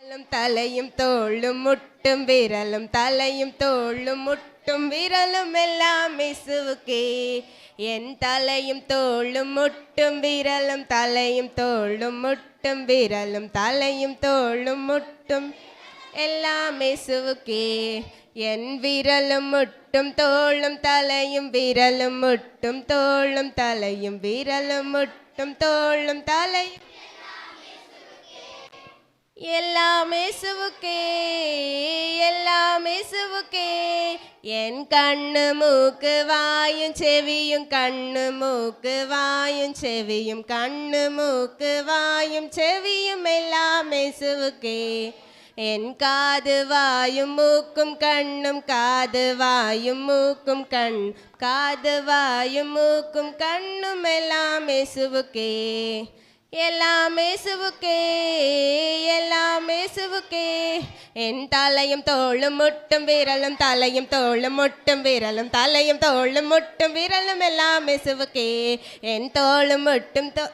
தலையும் தோளும் முட்டும் விரலும் தலையும் தோளும் முட்டும் விரலும் எல்லாம் இசுவுக்கே என் தலையும் தோளும் முட்டும் விரலும் தலையும் தோளும் முட்டும் விரலும் தலையும் தோளும் முட்டும் எல்லாம் இசுவுக்கே என் விரலும் முட்டும் தோளும் தலையும் விரலும் முட்டும் தோளும் தலையும் விரலும் முட்டும் தோளும் தலையும் எல்லாம் இயேசுவுக்கே எல்லாம் இயேசுவுக்கே. என் கண்ணு மூக்கு வாயும் செவியும் கண்ணு மூக்கு வாயும் செவியும் கண்ணு மூக்கு வாயும் செவியும் எல்லாம் இயேசுவுக்கே. என் காது வாயும் மூக்கும் கண்ணும் காது வாயும் மூக்கும் கண் காது வாயும் மூக்கும் கண்ணும் எல்லாம் இயேசுவுக்கே. எல்லாம் இயேசுவுக்கே எல்லாம் இயேசுவுக்கே. என் தலையும் தோளும் முட்டும் விரலும் தலையும் தோளும் முட்டும் விரலும் தலையும் தோளும் முட்டும் விரலும் எல்லாம் இயேசுவுக்கே. என் தோளும் முட்டும் தோ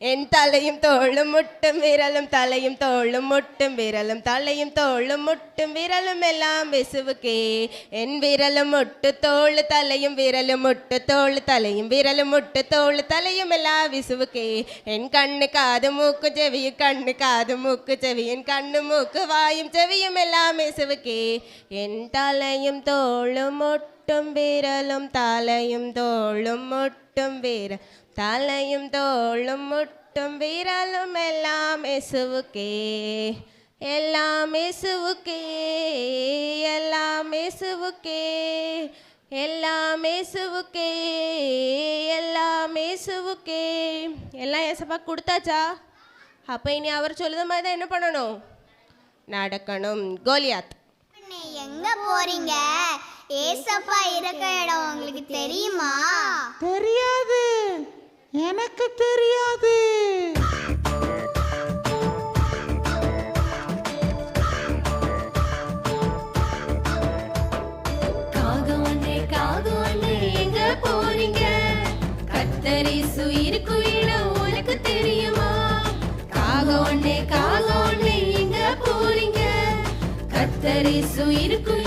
என் தலையும் தோளும் முட்டும் விரலும் தலையும் தோளும் முட்டும் விரலும் தலையும் தோளும் முட்டும் விரலும் எல்லாம் விசுவுக்கே. என் விரலும் முட்டு தோள் தலையும் விரலும் முட்டு தோள் தலையும் விரலும் முட்டு தோள் தலையும் எல்லாம் விசுவுக்கே. என் கண்ணு காது மூக்கு செவியும் கண்ணு காது மூக்கு செவியும் கண்ணு மூக்கு வாயும் செவியும் எல்லாம் விசுவுக்கே. என் தலையும் தோளும் முட்டும் விரலும் தலையும் தோளும் முட்டும் விர தலையும் தோளும் முட்டும் விரலும் எல்லாம் இசுவுக்கே எல்லாம் இசுவுக்கே எல்லாம் இசுவுக்கே எல்லாம் இசுவுக்கே எல்லாம் இசுவுக்கே எல்லாம் ஏசப்பா கொடுத்தாச்சா? அப்போ இனி அவர் சொல்லுத மாதிரி தான் என்ன பண்ணணும்? நடக்கணும். கோலியாத். எங்க போறீங்க? ஏசப்பா இருக்க இடம் உங்களுக்கு தெரியுமா? தெரியாது. எனக்கு தெரியாது. காகவண்ணே காகவண்ணே இடம் உனக்கு தெரியுமா? காகவண்ணே காகவண்ணே எங்க போறீங்க? கத்தரி சுயிருக்கு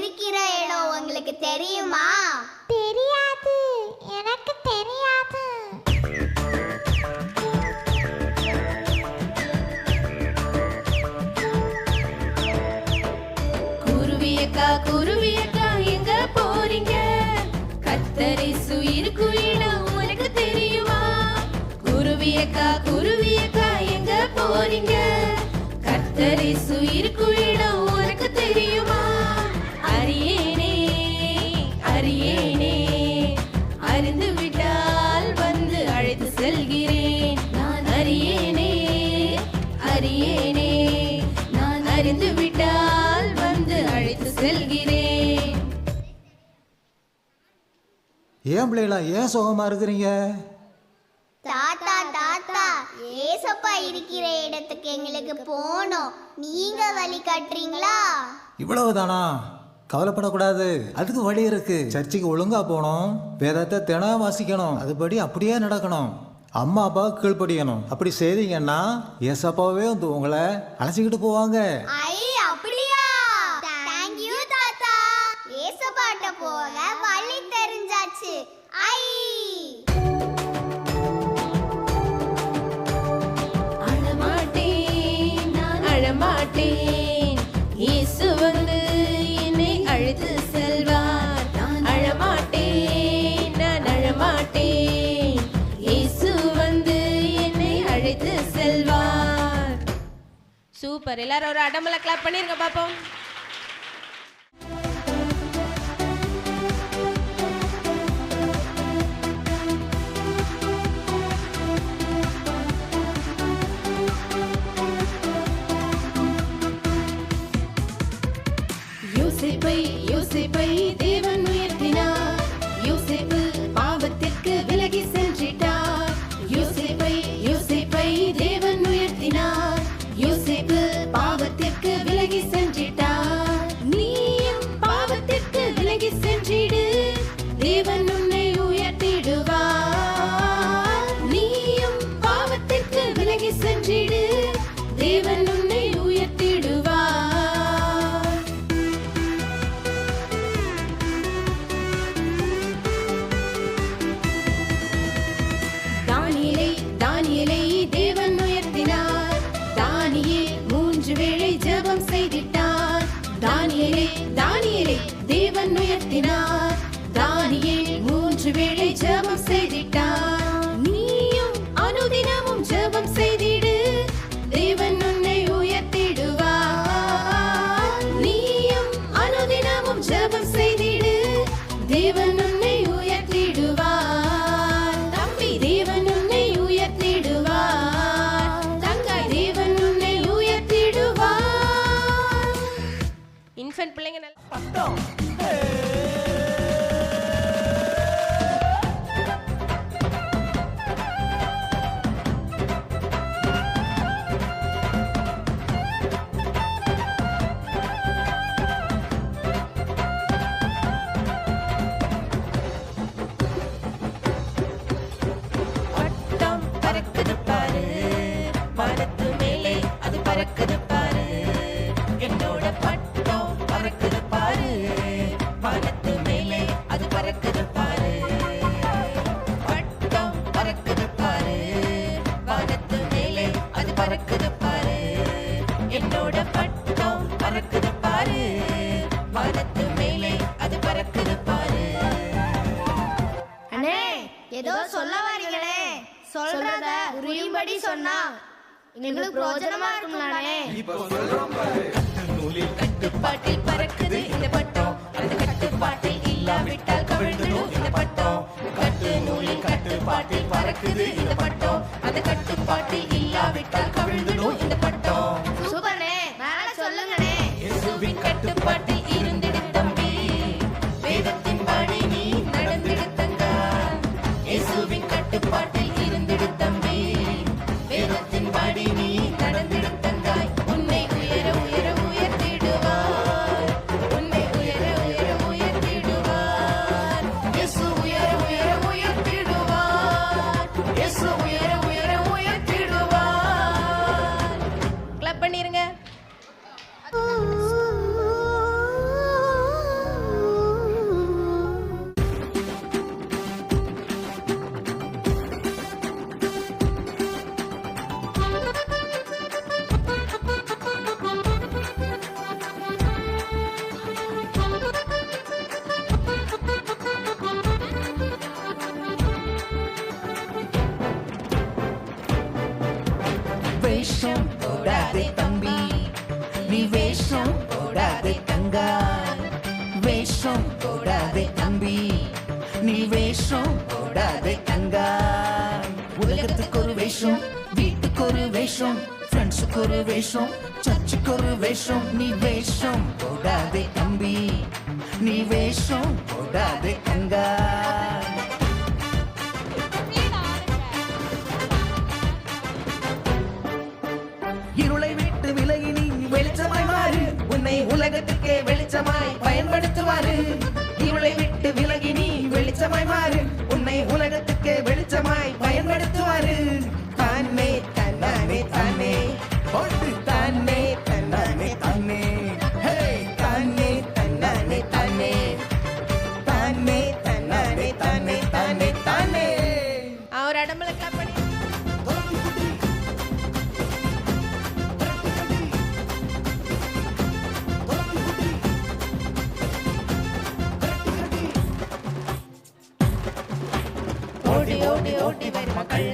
இருக்கிற இடம் உங்களுக்கு தெரியுமா? தெரியாது. எனக்கு தெரியாது. குருவியக்கா குருவியக்கா எங்க போறீங்க? கத்தரி சுயிர் குயிடம் உனக்கு தெரியுமா? குருவியக்கா குருவியக்கா எங்க போறீங்க? கத்தரி சுயிர் குயிடம் ஏன் பிள்ளைகளா ஏன் சுகமா இருக்கிறீங்க? தாத்தா தாத்தா ஏசப்பா இருக்கிற இடத்துக்கு எங்களுக்கு போகணும். நீங்க வழி காட்டுறீங்களா? இவ்வளவுதானா? கவலைப்படக்கூடாது. அதுக்கு வழி இருக்கு. சர்ச்சுக்கு ஒழுங்கா போகணும். வேதத்தை தினம் வாசிக்கணும். அதுபடி அப்படியே நடக்கணும். அம்மா அப்பா கீழ்ப்படியணும். அப்படி செய்தீங்கன்னா ஏசப்பாவே வந்து உங்களை அழைச்சிக்கிட்டு போவாங்க. சூப்பர். எல்லாரும் ஒரு அடம்பல கிளாப் பண்ணிருங்க பாப்போம். விலகி தேவன் தேவன் பறக்குது பாரு. பட்டம் பறக்குது பாரு. வானத்து மேலே அது பறக்குது பாரு. என்னோட பட்டம் பறக்குது பாரு. வானத்து மேலே அது பறக்குது பாரு. அண்ணே ஏதோ சொல்ல வரீங்களே. சொல்றத புரியும்படி சொன்னா எங்களுக்கு பிரோஜனமா இருக்கும்லானே கட்டுப்பாட்டில் பறக்குது இந்த பட்டம். அந்த கட்டுப்பாட்டில் இல்லாவிட்டால் கவிழ்ந்துடும் இந்த பட்டம். கட்டு நூலின் கட்டுப்பாட்டில் பறக்குது இந்த பட்டம். அந்த கட்டுப்பாட்டில் இல்லாவிட்டால் கவிழ்ந்துடும் இந்த பட்டம். சூப்பர்ண்ணே மேல சொல்லுங்கண்ணே. இயேசுவின் கட்டுப்பாட்டில் வேஷம் போடாதே தம்பி. நீ வேஷம் போடாதே தங்கா. வேஷம் போடாதே தம்பி. நீ வேஷம் போடாதே தங்கா. உலகத்துக்கு ஒரு வேஷம் வீட்டுக்கு ஒரு வேஷம் ஃப்ரெண்ட்ஸுக்கு ஒரு வேஷம் சர்ச்சுக்கு ஒரு வேஷம். நீ வேஷம் போடாதே தம்பி. நீ வேஷம் போடாதே தங்கா. உலகத்திற்கே வெளிச்சமாய் பயன்படுத்துவாரு. இவளை விட்டு விலகி நீ வெளிச்சமாய் மாறு. உன்னை உலகத்தில்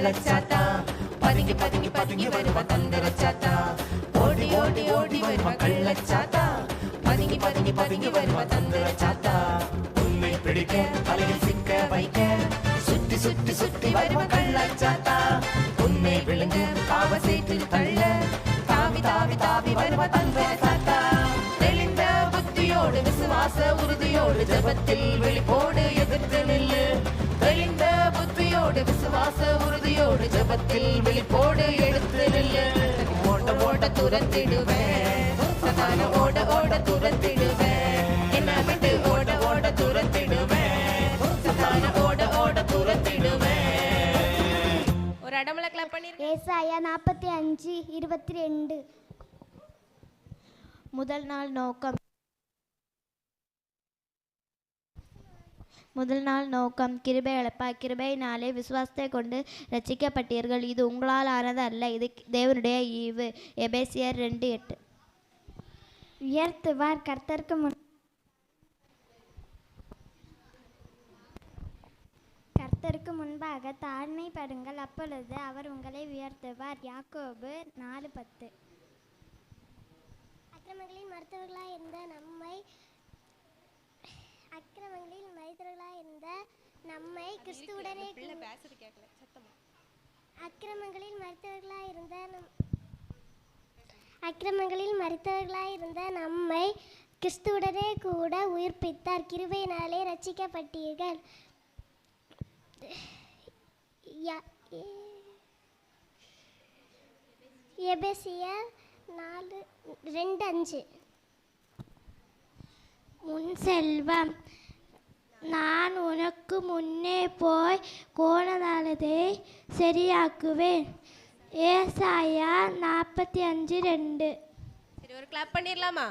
வருமா பதுங்கி பதுங்கி பதுங்கி வருவ தந்திரச்சாத்தா ஓடி ஓடி ஓடி வருமா கள்ளச்சாத்தா பதுங்கி பதுங்கி பதுங்கி வருவ தந்திரச்சாத்தா உன்னை பிடிக்க தலையில் சிக்க வைக்க சுத்தி சுத்தி சுத்தி வருமா கள்ளச்சாத்தா உன்னை விழுங்க பாவ சீட்டில் தள்ள தாவி தாவி தாவி வருவ தந்திரச்சாத்தா தெளிந்த புத்தியோடு விசுவாச உறுதியோடு ஜபத்தில் வெளிப்போடு எதிர்த்து நில்லு. நம்பிக்கையோடு விசுவாச உறுதியோடு ஜெபத்தில் விழிப்போடு எடுத்து நில்லு. ஓட ஓட துரத்திடுவேன். சதான ஓட ஓட துரத்திடுவேன். என்ன விட்டு ஓட ஓட துரத்திடுவேன். சதான ஓட ஓட துரத்திடுவேன். ஒரு அடமலை கிளப் பண்ணிருக்கேன் ஏசாயா நாற்பத்தி அஞ்சு இருபத்தி ரெண்டு. முதல் நாள் நோக்கம். முதல் நாள் நோக்கம் கிருபை இழப்பா கிருபையினாலே விசுவாசத்தை கொண்டு ரட்சிக்கப்பட்டீர்கள் இது உங்களால் ஆனது அல்ல இது தேவனுடைய ஈவு. எபேசியர் ரெண்டு எட்டு. உயர்த்துவார் கர்த்தருக்கு முன். கர்த்தருக்கு முன்பாக தாழ்மைப்படுங்கள். அப்பொழுது அவர் உங்களை உயர்த்துவார். யாக்கோபு நாலு பத்து. அக்கிரமங்களில் மருத்துவர்களாக இருந்த நம்மை அக்கிரமங்களில் மருத்துவர்களாக இருந்த நம்மை கிறிஸ்துவுடனே அக்கிரமங்களில் மருத்துவர்களாக இருந்த நம் அக்கிரமங்களில் மறித்தவர்களாய் இருந்த நம்மை கிறிஸ்துவுடனே கூட உயிர்ப்பித்தார். கிருபையினாலே ரட்சிக்கப்பட்டீர்கள். எபேசியர் நாலு ரெண்டு அஞ்சு. முன் செல்வம். நான் உனக்கு முன்னே போய் கோணதானதை சரியாக்குவேன். ஏசாயா நாற்பத்தி அஞ்சு ரெண்டு. சரி ஒரு கிளப் பண்ணிடலாமா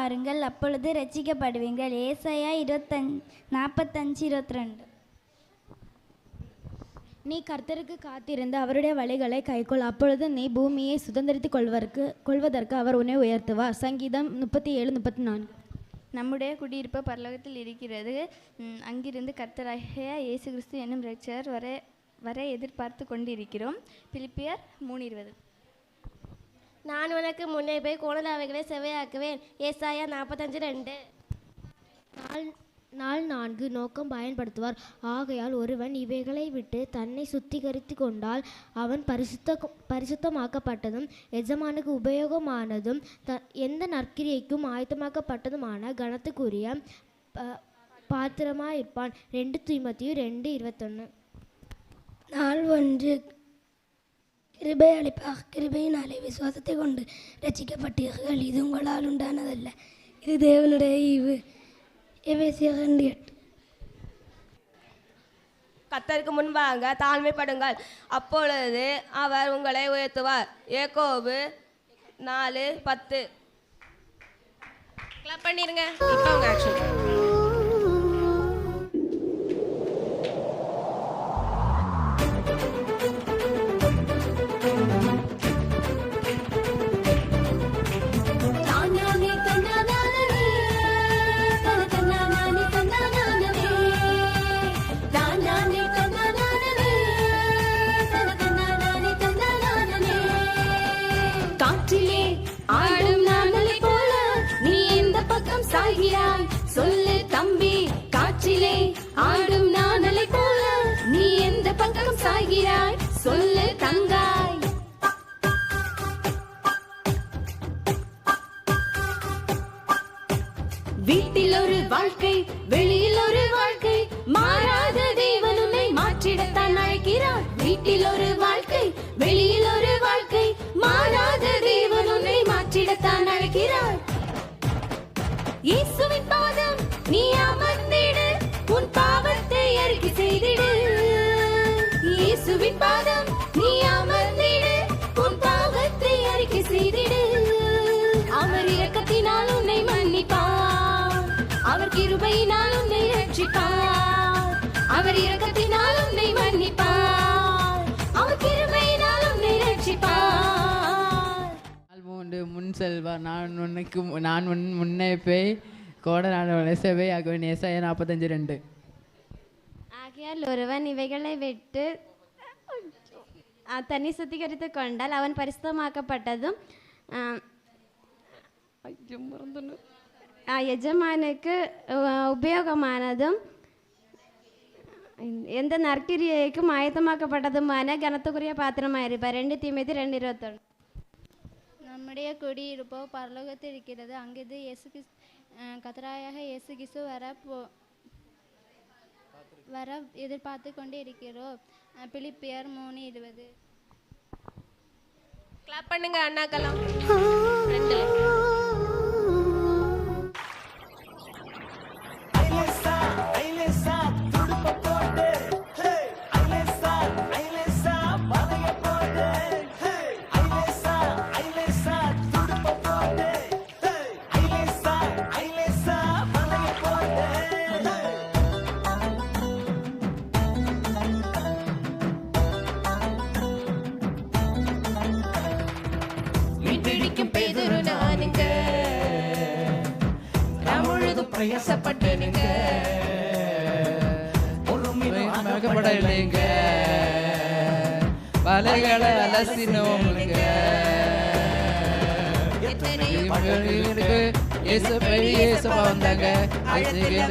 பாருங்கள். அப்பொழுது ரட்சிக்கப்படுவீங்கள் ஏசாயா இருபத்தஞ்சு நாற்பத்தஞ்சு இருபத்தி ரெண்டு நீ கர்த்தருக்கு காத்திருந்து அவருடைய வழிகளை கைக்கொள். அப்பொழுது நீ பூமியை சுதந்திரித்துக் கொள்வதற்கு கொள்வதற்கு அவர் உன்னை உயர்த்துவார். சங்கீதம் முப்பத்தி ஏழு முப்பத்தி நான்கு நம்முடைய குடியிருப்பு பரலோகத்தில் இருக்கிறது. அங்கிருந்து கர்த்தராகிய இயேசு கிறிஸ்து என்னும் ரட்சகர் வர வர எதிர்பார்த்து கொண்டிருக்கிறோம். பிலிப்பியர் மூணு இருபது. நான் உனக்கு முன்னே போய் கோணலாவைகளை செவையாக்குவேன் ஏசாயா நாற்பத்தஞ்சு ரெண்டு. நாள் நாள் நான்கு நோக்கம் பயன்படுத்துவார். ஆகையால் ஒருவன் இவைகளை விட்டு தன்னை சுத்திகரித்து கொண்டால் அவன் பரிசுத்த பரிசுத்தமாக்கப்பட்டதும் எஜமானுக்கு உபயோகமானதும் த எந்த நற்கிரியைக்கும் ஆயத்தமாக்கப்பட்டதுமான கனத்துக்குரிய ப- பாத்திரமாயிருப்பான். ரெண்டு தீமத்தியும் ரெண்டு இருபத்தொன்று நாள் ஒன்று கிருபை அளிப்பாக கிருபையினாலே விசுவாசத்தை கொண்டு ரட்சிக்கப்பட்டீர்கள் இது உங்களால் உண்டானதல்ல. இது தேவனுடைய ஈவு. எபேசியர் ரெண்டு எட்டு. கத்தருக்கு முன்பாக தாழ்மைப்படுங்கள். அப்பொழுது அவர் உங்களை உயர்த்துவார். ஏக்கோபு நாலு பத்து. கிளப் பண்ணிருங்க. இப்போ உங்க ஆக்ஷன் வாழ்க்கை வெளியில் ஒரு வாழ்க்கை. மாறாத தேவன் உன்னை மாற்றிடத்தான் அழைக்கிறார். வீட்டில் ஒரு வாழ்க்கை வெளியில் ஒரு வாழ்க்கை. மாறாத தேவன் மாற்றிடத்தான் அழைக்கிறார். இயேசுவின் பாதம் நீ அமர்ந்திடு. உன் பாவத்தை அறிக்கை செய்திடு. இயேசுவின் பாதம் செல்வா நான் உன்னைக்கு நான் முன் முன்னே போய் கோட நாடு செவை ஆகுவேன் ஏசாய நாற்பத்தஞ்சு ரெண்டு. ஆகையால் ஒருவன் இவைகளை விட்டு தண்ணி சுத்திகரித்து கொண்டால் அவன் பரிசுத்தமாக்கப்பட்டதும் எஜமானுக்கு உபயோகமானதும் எந்த நற்கிரியைக்கும் ஆயத்தமாக்கப்பட்டதுமான கனத்துக்குரிய பாத்திரமாயிருப்பார் ரெண்டு தீமைத்து ரெண்டு இருபத்தொன்று நம்முடைய குடியிருப்போ பரலோகத்தில் இருக்கிறது அங்கிருந்து இயேசு கிறிஸ் கத்தராயாக இயேசு கிறிஸ்து வர போ வர எதிர்பார்த்து கொண்டு இருக்கிறோம் பிலிப்பியர் மூணு இருபது. கிளாப் பண்ணுங்க அண்ணாக்கெல்லாம் வந்தாங்க.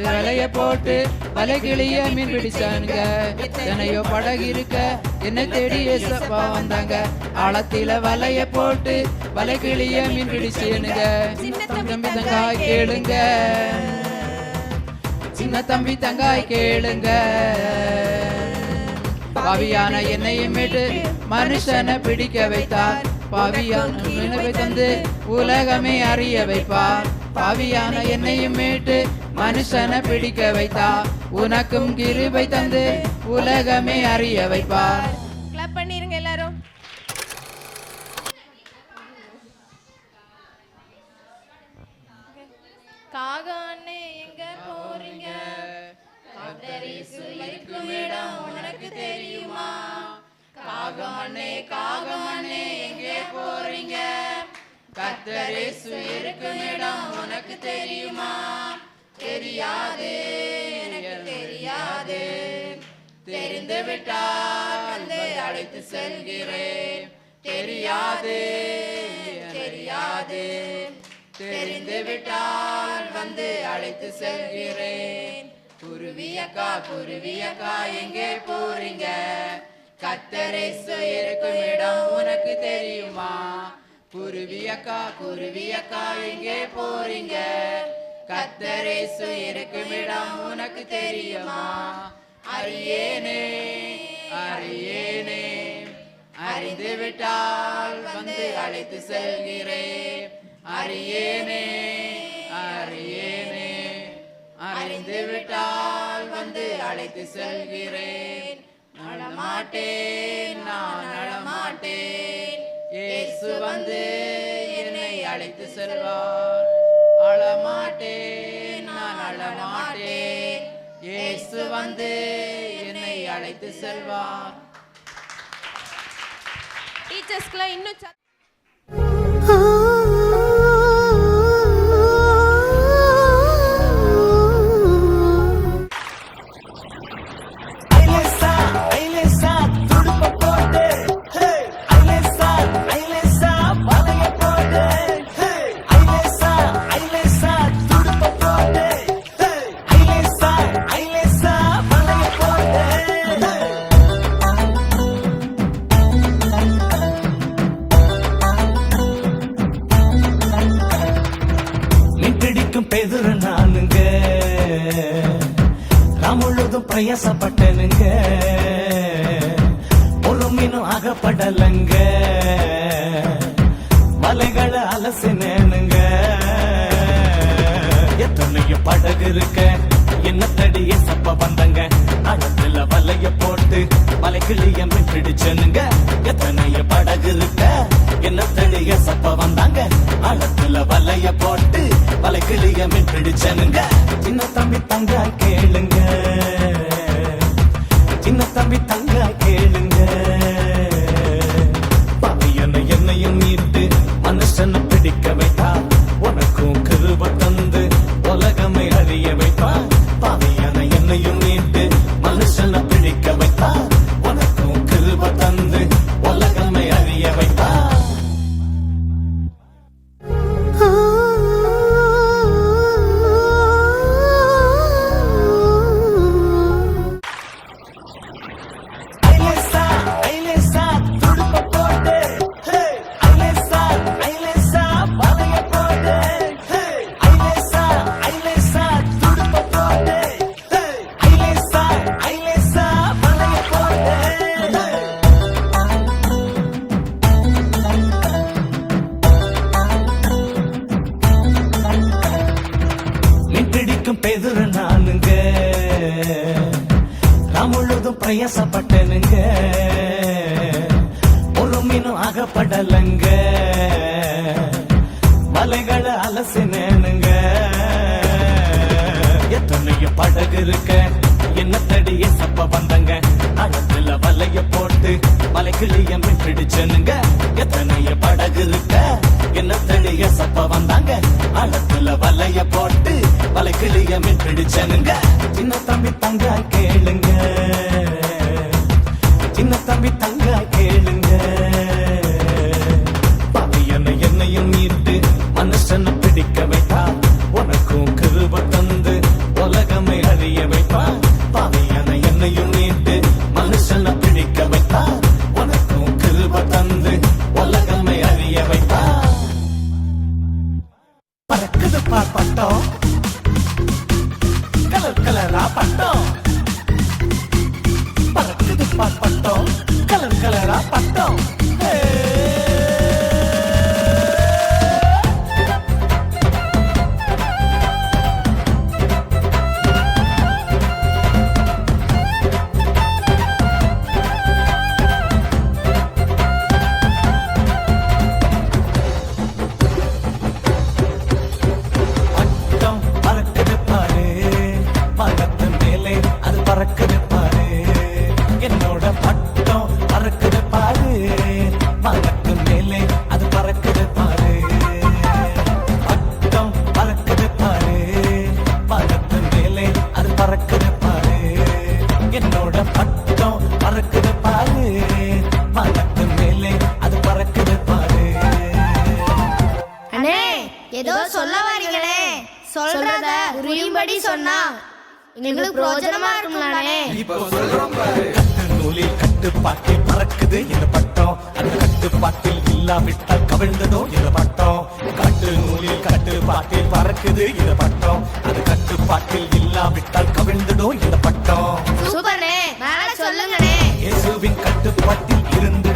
வலைய போட்டு வலை கிளிய மீன் பிடிச்சானுங்க. எத்தனையோ படகு இருக்க. என்ன தேடி ஏசப்பா வந்தாங்க. ஆழத்தில வலைய போட்டு வலை கிளிய மீன் பிடிச்சேனுங்க. தம்பி தங்காய் கேளுங்க. சின்ன தம்பி தங்காய் கேளுங்க. பாவியான என்னையும் மீட்டு மனுஷனை பிடிக்க வைத்தார். பாவியான நினைவை தந்து உலகமே அறிய வைப்பார். பாவியான என்னையும் மீட்டு மனுஷனை பிடிக்க வைத்தார். உனக்கும் கிருபை தந்து உலகமே அறிய வைப்பார். கிளாப் பண்ணிருங்க எல்லாரும். காகானே எங்க போறீங்க? இடம் உனக்கு தெரியுமா? காகமண்ணே காகமண்ணே எங்கே போறீங்க? கத்தரேசு இருக்கும் இடம் உனக்கு தெரியுமா? தெரியாது எனக்கு தெரியாது. தெரிந்து விட்டால் வந்து அழைத்து செல்கிறேன். தெரியாது தெரியாது. தெரிந்து விட்டால் வந்து அழைத்து செல்கிறேன். குருவியக்கா குருவியக்கா எங்கே போறீங்க? கத்தரேசு இருக்கும் இடம் உனக்கு தெரியுமா? குருவியக்கா குருவியக்கா எங்கே போறீங்க? கத்தரேசு இருக்கும் இடம் உனக்கு தெரியுமா? அறியேனே அறியேனே. அறிந்து விட்டால் வந்து அழைத்து செல்கிறேன். அறியேனே. வந்துவிட்டால் வந்து அழைத்து செல்கிறேன். நடமாட்டேன் நான் நடமாட்டேன். இயேசு வந்து என்னை அழைத்து செல்வார். அழமாட்டேன் நான் அழமாட்டேன். இயேசு வந்து என்னை அழைத்து செல்வார். டீச்சர்ஸ்க்குலாம் இன்னும் முட்டைய போட்டு மலைக்கிளிய மிட்டிடுச்சனுங்க எத்தனைய படகு இருக்க? என்ன தெளிய சப்ப வந்தாங்க? ஆழத்துல வலைய போட்டு மலைக்கிளிய மிட்டிடுச்சனுங்க சின்ன தம்பி தங்க கேளுங்க. விட்டு மலைக்குள்ளிய மின்பிடிச்சனுங்க எத்தனைய படகு இருக்க. என்ன தெளிய சப்ப வந்தாங்க. அழத்துல வலைய போட்டு மலைக்குள்ளிய மின்பிடிச்சனுங்க சின்ன தம்பி தங்க கேளுங்க. சின்ன தம்பி தங்க pata. புரியும்படி சொன்னா எங்களுக்கு பிரோஜனமா இருக்கும் நானே இப்ப நூலில் கட்டுப்பாட்டில் பறக்குது இந்த பட்டம். அது கட்டுப்பாட்டில் இல்லாவிட்டால் கவிழ்ந்ததோ இந்த பட்டம். கட்டு நூலில் கட்டுப்பாட்டில் பறக்குது இந்த பட்டம். அது கட்டுப்பாட்டில் இல்லாவிட்டால் கவிழ்ந்ததோ இந்த பட்டம். சொல்லுங்க மேல சொல்லுங்கனே. இயேசுவின் கட்டுப்பாட்டில் இருந்து